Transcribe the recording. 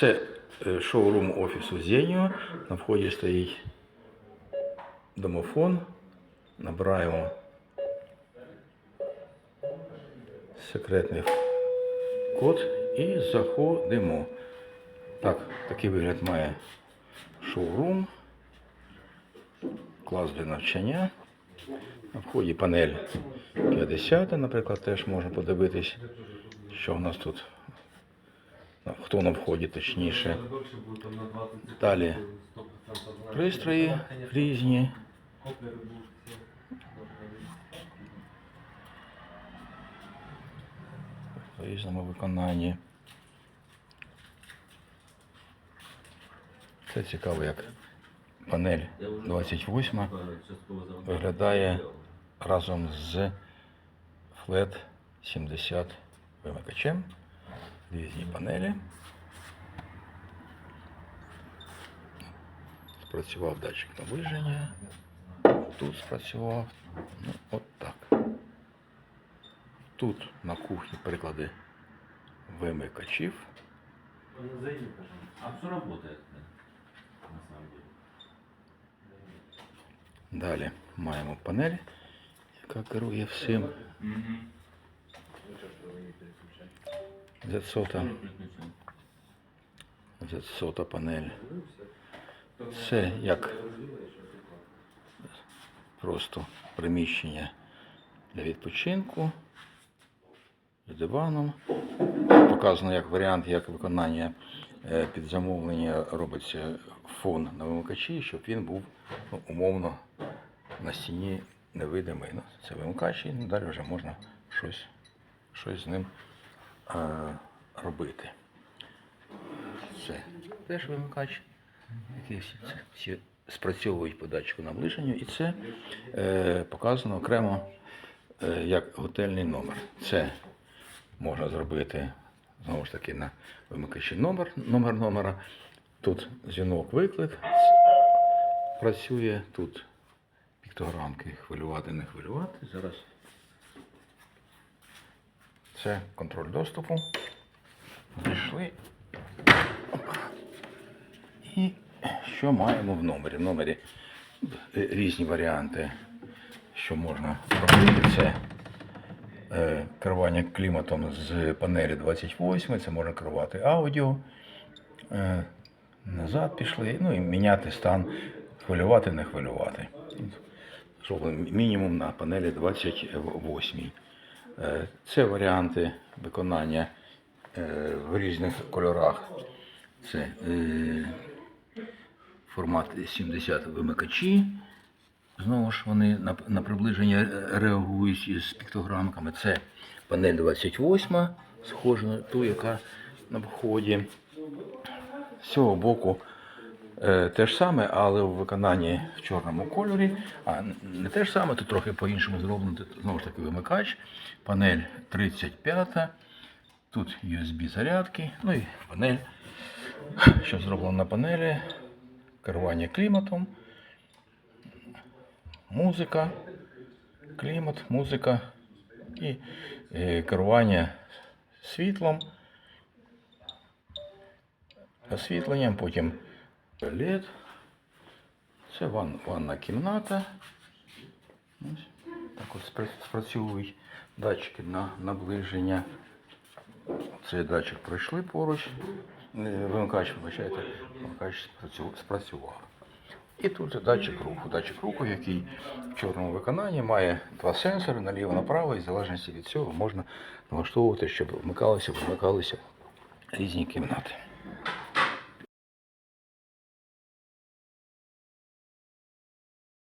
Це е, шоурум офісу Зеніо. На вході стоїть домофон. Набираємо секретний код і заходимо. Так, такий вигляд має шоурум, клас для навчання. На вході панель 50, наприклад, теж можна подивитись, що в нас тут. Хто на вході, точніше. Далі пристрої різні. В різному виконанні. Це цікаво, як панель 28 виглядає разом з Flat 70 вимикачем. Різні панелі. Спрацював датчик наближення. Тут спрацював. Ну, от так. Тут на кухні приклади вимикачів. А все работает, да, на самом деле. Далі маємо панель, яка керує всім. Z100, Z100 панель. Це як просто приміщення для відпочинку з диваном. Показано як варіант, як виконання е, під замовлення робиться фон на вимикачі, щоб він був ну, умовно на стіні невидимий. Ну, це вимикач, і далі вже можна щось, щось з ним робити. Це теж вимикач, який всі, спрацьовують по датчику наближення, і це е, показано окремо е, як готельний номер. Це можна зробити знову ж таки на вимикачі номер, номер номера. Тут дзвінок виклик працює, тут піктограмки хвилювати, не хвилювати. Зараз це контроль доступу. Пішли. І що маємо в номері? В номері е, різні варіанти, що можна робити. Це е, керування кліматом з панелі 28, це можна керувати аудіо. Е, назад пішли, ну і міняти стан, хвилювати, не хвилювати. Мінімум на панелі 28. Е, Це варіанти виконання е, в різних кольорах. Це е, формат 70 вимикачі. Знову ж вони на, приближення реагують із піктограмками. Це панель 28, схожа на ту, яка на вході. З цього боку те ж саме, але в виконанні в чорному кольорі. А не те ж саме, тут трохи по-іншому зроблено. Знову ж таки вимикач, панель 35, тут USB зарядки, ну і панель, що зроблено на панелі, керування кліматом, музика, клімат, музика і е, керування світлом освітленням, потім туалет. Це ван, ванна кімната. Ось. Так спра- спрацьовують датчики на наближення. Цей датчик пройшли поруч. Е, Вимикач, вибачайте, вимикач спрацю- спрацював. І тут датчик руху. Датчик руху, який в чорному виконанні має два сенсори наліво-направо, і в залежності від цього можна налаштовувати, щоб вмикалися, вимикалися різні кімнати.